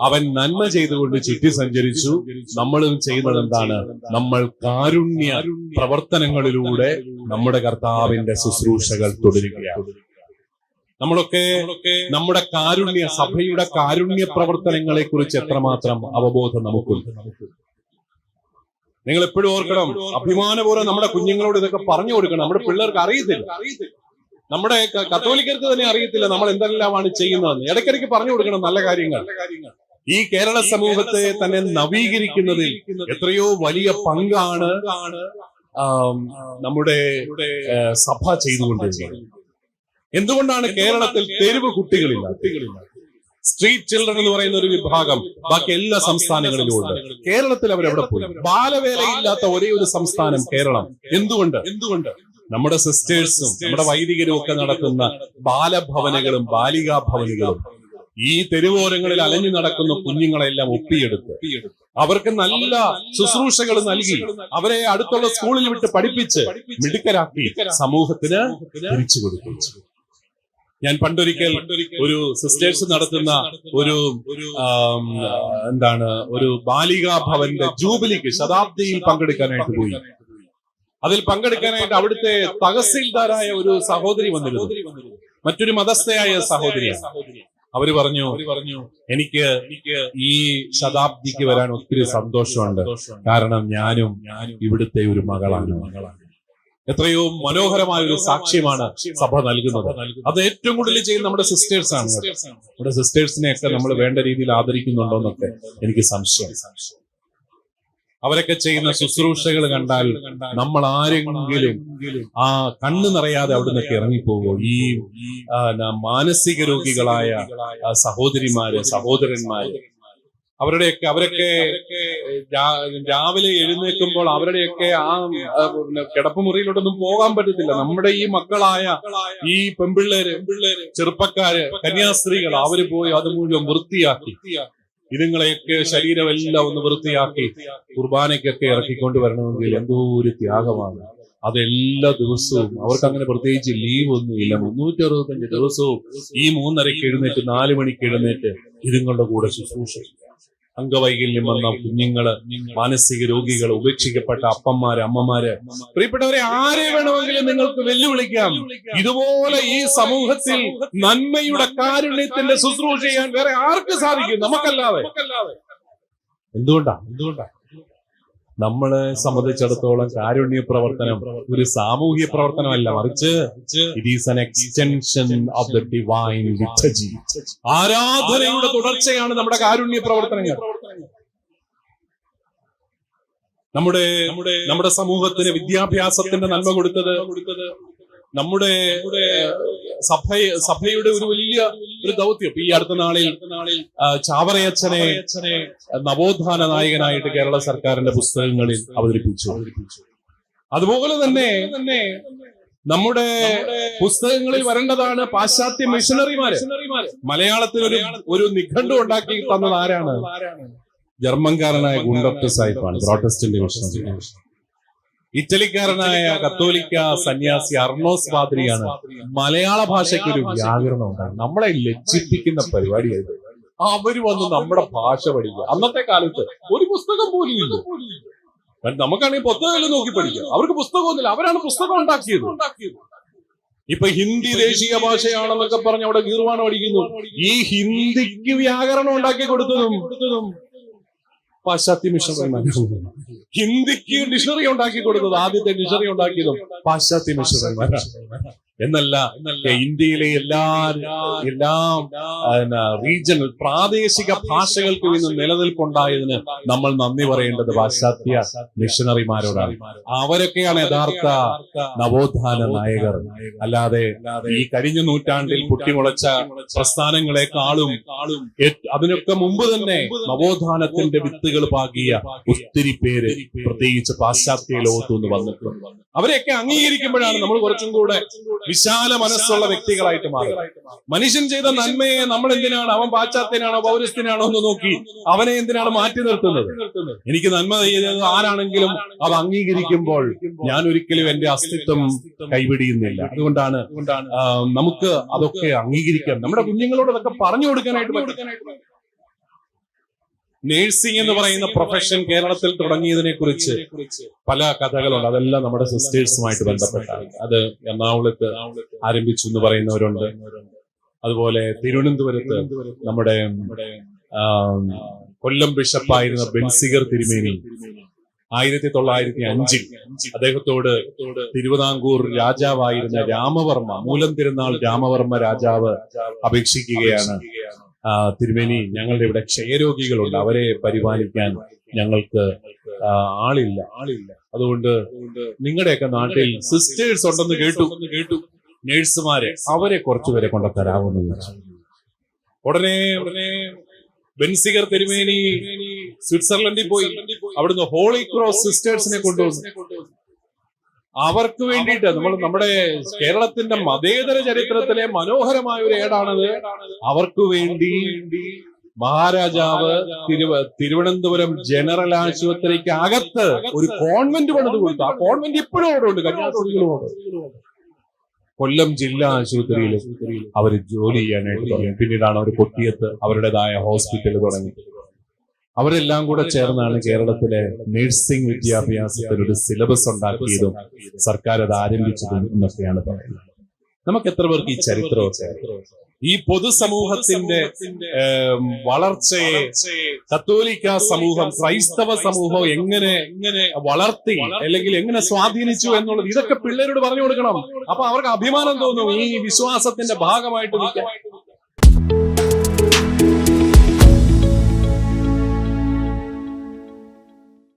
അവൻ നന്മ ചെയ്തുകൊണ്ട് ചുറ്റി സഞ്ചരിച്ചു. നമ്മളും ചെയ്യുന്നത് എന്താണ്? നമ്മൾ കാരുണ്യ പ്രവർത്തനങ്ങളിലൂടെ നമ്മുടെ കർത്താവിന്റെ ശുശ്രൂഷകൾ തുടരുകയാണ്. നമ്മളൊക്കെ നമ്മുടെ കാരുണ്യ സഭയുടെ കാരുണ്യ പ്രവർത്തനങ്ങളെ കുറിച്ച് എത്രമാത്രം അവബോധം നമുക്കുണ്ട്. നിങ്ങൾ എപ്പോഴും ഓർക്കണം അഭിമാനപൂർവം നമ്മുടെ കുഞ്ഞുങ്ങളോട് ഇതൊക്കെ പറഞ്ഞു കൊടുക്കണം. നമ്മുടെ പിള്ളേർക്ക് അറിയത്തില്ല. നമ്മുടെ കത്തോലിക്കർക്ക് തന്നെ അറിയത്തില്ല നമ്മൾ എന്തെല്ലാമാണ് ചെയ്യുന്നതെന്ന്. ഇടയ്ക്കിടയ്ക്ക് പറഞ്ഞു കൊടുക്കണം നല്ല കാര്യങ്ങൾ. ഈ കേരള സമൂഹത്തെ തന്നെ നവീകരിക്കുന്നതിൽ എത്രയോ വലിയ പങ്കാണ് നമ്മുടെ സഭ ചെയ്തുകൊണ്ടിരിക്കുന്നത്. എന്തുകൊണ്ടാണ് കേരളത്തിൽ തെരുവ് കുട്ടികളില്ല സ്ട്രീറ്റ് ചിൽഡ്രൻ എന്ന് പറയുന്ന ഒരു വിഭാഗം ബാക്കി എല്ലാ സംസ്ഥാനങ്ങളിലും ഉണ്ട്. കേരളത്തിൽ അവരെവിടെ പോയി. ബാലവേലയില്ലാത്ത ഒരേ ഒരു സംസ്ഥാനം കേരളം. എന്തുകൊണ്ട്? എന്തുകൊണ്ട്? നമ്മുടെ സിസ്റ്റേഴ്സും നമ്മുടെ വൈദികരും ഒക്കെ നടത്തുന്ന ബാലഭവനകളും ബാലികാ ഭവനുകളും. ഈ തെരുവോരങ്ങളിൽ അലഞ്ഞു നടക്കുന്ന കുഞ്ഞുങ്ങളെല്ലാം ഒപ്പിയെടുത്ത് അവർക്ക് നല്ല ശുശ്രൂഷകൾ നൽകി അവരെ അടുത്തുള്ള സ്കൂളിൽ വിട്ട് പഠിപ്പിച്ച് മിടുക്കരാക്കി സമൂഹത്തിന് തിരിച്ചു കൊടുക്കും ഞാൻ പണ്ടൊരിക്കൽ ഒരു സിസ്റ്റേഴ്സ് നടത്തുന്ന ഒരു എന്താണ് ഒരു ബാലികാ ഭവന്റെ ജൂബിലിക്ക് ശതാബ്ദിയിൽ പങ്കെടുക്കാനായിട്ട് പോയി. അതിൽ പങ്കെടുക്കാനായിട്ട് അവിടുത്തെ തഹസീൽദാരായ ഒരു സഹോദരി വന്നിരുന്നു. മറ്റൊരു മതസ്ഥയായ സഹോദരിയാണ്. അവർ പറഞ്ഞു പറഞ്ഞു എനിക്ക് എനിക്ക് ഈ ശതാബ്ദിക്ക് വരാൻ ഒത്തിരി സന്തോഷമുണ്ട്. കാരണം ഞാനും ഇവിടുത്തെ ഒരു മകളാണ്. എത്രയോ മനോഹരമായ ഒരു സാക്ഷ്യമാണ് സഭ നൽകുന്നത്. അത് ഏറ്റവും കൂടുതൽ ചെയ്യുന്ന നമ്മുടെ സിസ്റ്റേഴ്സ് ആണ്. നമ്മുടെ സിസ്റ്റേഴ്സിനെ ഒക്കെ നമ്മൾ വേണ്ട രീതിയിൽ ആദരിക്കുന്നുണ്ടോ എന്നൊക്കെ എനിക്ക് സംശയം. അവരൊക്കെ ചെയ്യുന്ന ശുശ്രൂഷകൾ കണ്ടാൽ നമ്മൾ ആരെങ്കിലും ആ കണ്ണ് നിറയാതെ അവിടെ നിന്നൊക്കെ ഇറങ്ങിപ്പോകുമോ? ഈ മാനസിക രോഗികളായ സഹോദരിമാര് സഹോദരന്മാര്. അവരുടെയൊക്കെ അവരൊക്കെ രാവിലെ എഴുന്നേൽക്കുമ്പോൾ അവരുടെയൊക്കെ ആ കിടപ്പുമുറിയിലോട്ടൊന്നും പോകാൻ പറ്റത്തില്ല. നമ്മുടെ ഈ മക്കളായ ഈ പെൺപിള്ളേര് ചെറുപ്പക്കാര് കന്യാസ്ത്രീകൾ അവർ പോയി അത് മുഴുവൻ വൃത്തിയാക്കി. ഇതുങ്ങളെയൊക്കെ ശരീരമെല്ലാം ഒന്ന് വൃത്തിയാക്കി കുർബാനയ്ക്കൊക്കെ ഇറക്കിക്കൊണ്ട് വരണമെങ്കിൽ എന്തോ ഒരു ത്യാഗമാണ്. അതെല്ലാ ദിവസവും അവർക്ക് അങ്ങനെ പ്രത്യേകിച്ച് ലീവ് ഒന്നുമില്ല. മുന്നൂറ്റി അറുപത്തഞ്ച് ദിവസവും ഈ മൂന്നരയ്ക്ക് എഴുന്നേറ്റ് നാല് മണിക്ക് എഴുന്നേറ്റ് ഇതുങ്ങളുടെ കൂടെ ശുശ്രൂഷ അംഗവൈകല്യം വന്ന കുഞ്ഞുങ്ങൾ മാനസിക രോഗികൾ ഉപേക്ഷിക്കപ്പെട്ട അപ്പന്മാര് അമ്മമാര്. പ്രിയപ്പെട്ടവരെ ആരെ വേണമെങ്കിലും നിങ്ങൾക്ക് വെല്ലുവിളിക്കാം. ഇതുപോലെ ഈ സമൂഹത്തിൽ നന്മയുടെ കാരുണ്യത്തിന്റെ ശുശ്രൂഷ ചെയ്യാൻ വേറെ ആർക്ക് സാധിക്കും? നമുക്കല്ലാതെ. എന്തുകൊണ്ടാ? എന്തുകൊണ്ടാ? നമ്മളെ സംബന്ധിച്ചിടത്തോളം കാരുണ്യ പ്രവർത്തനം ഒരു സാമൂഹ്യ പ്രവർത്തനമല്ല മറിച്ച് it is an extension of the divine liturgy ആരാധനയുടെ തുടർച്ചയാണ് നമ്മുടെ കാരുണ്യ പ്രവർത്തനങ്ങൾ. നമ്മുടെ നമ്മുടെ സമൂഹത്തിന് വിദ്യാഭ്യാസത്തിന്റെ നന്മ കൊടുത്തത് നമ്മുടെ സഭ സഭയുടെ ഒരു വലിയ ഒരു ദൗത്യം. ഈ അടുത്ത നാളിൽ ചാവറയച്ചനെ നവോത്ഥാന നായകനായിട്ട് കേരള സർക്കാരിന്റെ പുസ്തകങ്ങളിൽ അവതരിപ്പിച്ചു. അതുപോലെ തന്നെ നമ്മുടെ പുസ്തകങ്ങളിൽ വരേണ്ടതാണ് പാശ്ചാത്യ മിഷണറിമാര് മലയാളത്തിൽ ഒരു ഒരു നിഘണ്ടു ഉണ്ടാക്കി തന്നത് ആരാണ്? ജർമ്മൻകാരനായ ഗുണ്ടപ്റ്റ സാഹിബാണ് പ്രോട്ടസ്റ്റന്റ് മിഷണറി. ഇറ്റലിക്കാരനായ കത്തോലിക്ക സന്യാസി അർണോസ് പാദ്രിയാണ് മലയാള ഭാഷയ്ക്ക് ഒരു വ്യാകരണം ഉണ്ടായി നമ്മളെ ലജ്ജിപ്പിക്കുന്ന പരിപാടിയായിരുന്നു അവർ വന്ന് നമ്മുടെ ഭാഷ പഠിക്കുക. അന്നത്തെ കാലത്ത് ഒരു പുസ്തകം പോലും ഇല്ല. നമുക്കാണെങ്കിൽ പുസ്തകം നോക്കി പഠിക്കാം. അവർക്ക് പുസ്തകമൊന്നുമില്ല അവരാണ് പുസ്തകം ഉണ്ടാക്കിയത്. ഇപ്പൊ ഹിന്ദി ദേശീയ ഭാഷയാണെന്നൊക്കെ പറഞ്ഞ് അവിടെ ഗീർവാണം അടിക്കുന്നു ഈ ഹിന്ദിക്ക് വ്യാകരണം ഉണ്ടാക്കി കൊടുത്തതും പാശ്ചാത്യ മിഷണറിമാരാണ് ഹിന്ദിക്ക് ഡിക്ഷണറി ഉണ്ടാക്കി കൊടുത്തത് ആദ്യത്തെ ഡിക്ഷണറി ഉണ്ടാക്കിയതും പാശ്ചാത്യ മിഷണറിമാരാണ് എന്നല്ല ഇന്ത്യയിലെ എല്ലാ എല്ലാ റീജിയണൽ പ്രാദേശിക ഭാഷകൾക്ക് ഇന്ന് നിലനിൽപ്പുണ്ടായതിന് നമ്മൾ നന്ദി പറയേണ്ടത് പാശ്ചാത്യ മിഷണറിമാരോടാണ്. അവരൊക്കെയാണ് യഥാർത്ഥ നവോത്ഥാന നായകർ. അല്ലാതെ ഈ കഴിഞ്ഞ നൂറ്റാണ്ടിൽ പൊട്ടിമുളച്ച പ്രസ്ഥാനങ്ങളെക്കാളും അതിനൊക്കെ മുമ്പ് തന്നെ നവോത്ഥാനത്തിന്റെ വിത്തുകൾ പാകിയ ഒത്തിരി പേര് പ്രത്യേകിച്ച് പാശ്ചാത്യ ലോകത്തു നിന്ന് വന്നിട്ടുണ്ട്. അവരെയൊക്കെ അംഗീകരിക്കുമ്പോഴാണ് നമ്മൾ കുറച്ചും കൂടെ വിശാല മനസ്സുള്ള വ്യക്തികളായിട്ട് മാറുക മനുഷ്യൻ ചെയ്ത നന്മയെ നമ്മൾ എന്തിനാണ്? അവൻ പാശ്ചാത്യനാണോ? പൗരസ്ത്യനാണോ എന്ന് നോക്കി അവനെ എന്തിനാണ് മാറ്റി നിർത്തുന്നത്? എനിക്ക് നന്മ ചെയ്തത് ആരാണെങ്കിലും അത് അംഗീകരിക്കുമ്പോൾ ഞാൻ ഒരിക്കലും എന്റെ അസ്തിത്വം കൈവിടിയുന്നില്ല അതുകൊണ്ടാണ് നമുക്ക് അതൊക്കെ അംഗീകരിക്കാം നമ്മുടെ കുഞ്ഞുങ്ങളോട് അതൊക്കെ പറഞ്ഞു കൊടുക്കാനായിട്ട് നേഴ്സിംഗ് എന്ന് പറയുന്ന പ്രൊഫഷൻ കേരളത്തിൽ തുടങ്ങിയതിനെ കുറിച്ച് പല കഥകളുണ്ട്. അതെല്ലാം നമ്മുടെ സിസ്റ്റേഴ്സുമായിട്ട് ബന്ധപ്പെട്ടാണ്. അത് എറണാകുളത്ത് ആരംഭിച്ചു എന്ന് പറയുന്നവരുണ്ട്. അതുപോലെ തിരുവനന്തപുരത്ത് നമ്മുടെ കൊല്ലം ബിഷപ്പായിരുന്ന ബെൻസിഗർ തിരുമേനി. ആയിരത്തി തൊള്ളായിരത്തി അഞ്ചിൽ അദ്ദേഹത്തോട് തിരുവിതാംകൂർ രാജാവായിരുന്ന രാമവർമ്മ മൂലം തിരുനാൾ രാമവർമ്മ രാജാവ് അപേക്ഷിക്കുകയാണ്. തിരുമേനി ഞങ്ങളുടെ ഇവിടെ ക്ഷയരോഗികളുണ്ട്. അവരെ പരിപാലിക്കാൻ ഞങ്ങൾക്ക് ആളില്ല ആളില്ല. അതുകൊണ്ട് നിങ്ങളുടെയൊക്കെ നാട്ടിൽ സിസ്റ്റേഴ്സ് ഉണ്ടെന്ന് കേട്ടു. കേട്ടു നേഴ്സുമാരെ അവരെ കുറച്ചുപേരെ കൊണ്ട് തരാമെന്ന് ചോദിച്ചു ഉടനെ ഉടനെ ബെൻസിഗർ തിരുമേനി സ്വിറ്റ്സർലൻഡിൽ പോയി. അവിടുന്ന് ഹോളി ക്രോസ് സിസ്റ്റേഴ്സിനെ കൊണ്ടുവന്നു. അവർക്ക് വേണ്ടിയിട്ട് നമ്മൾ നമ്മുടെ കേരളത്തിന്റെ മതേതര ചരിത്രത്തിലെ മനോഹരമായ ഒരു ഏടാണത്. അവർക്ക് വേണ്ടി മഹാരാജാവ് തിരുവ തിരുവനന്തപുരം ജനറൽ ആശുപത്രിക്ക് അകത്ത് ഒരു കോൺവെന്റ് പണിത് കൊടുത്തു. ആ കോൺവെന്റ് ഇപ്പോഴും അവിടെ ഉണ്ട്. കന്യാസ്ത്രീകളോട്. കൊല്ലം ജില്ലാ ആശുപത്രിയിൽ അവർ ജോലി ചെയ്യാനായിട്ട് തുടങ്ങി. പിന്നീടാണ് അവർ കൊട്ടിയത്ത് അവരുടേതായ ഹോസ്പിറ്റൽ തുടങ്ങി. അവരെല്ലാം കൂടെ ചേർന്നാണ് കേരളത്തിലെ നഴ്സിംഗ് വിദ്യാഭ്യാസത്തിൽ ഒരു സിലബസ് ഉണ്ടാക്കിയതും സർക്കാർ അത് ആരംഭിച്ചതും എന്നൊക്കെയാണ് പറയുന്നത്. നമുക്ക് എത്ര പേർക്ക് ഈ ചരിത്രമൊക്കെ ഈ പൊതുസമൂഹത്തിന്റെ വളർച്ചയെ കത്തോലിക്ക സമൂഹം ക്രൈസ്തവ സമൂഹം എങ്ങനെ എങ്ങനെ വളർത്തി അല്ലെങ്കിൽ എങ്ങനെ സ്വാധീനിച്ചു എന്നുള്ളത് ഇതൊക്കെ പിള്ളേരോട് പറഞ്ഞു കൊടുക്കണം. അപ്പൊ അവർക്ക് അഭിമാനം തോന്നും ഈ വിശ്വാസത്തിന്റെ ഭാഗമായിട്ട് നിൽക്കാൻ.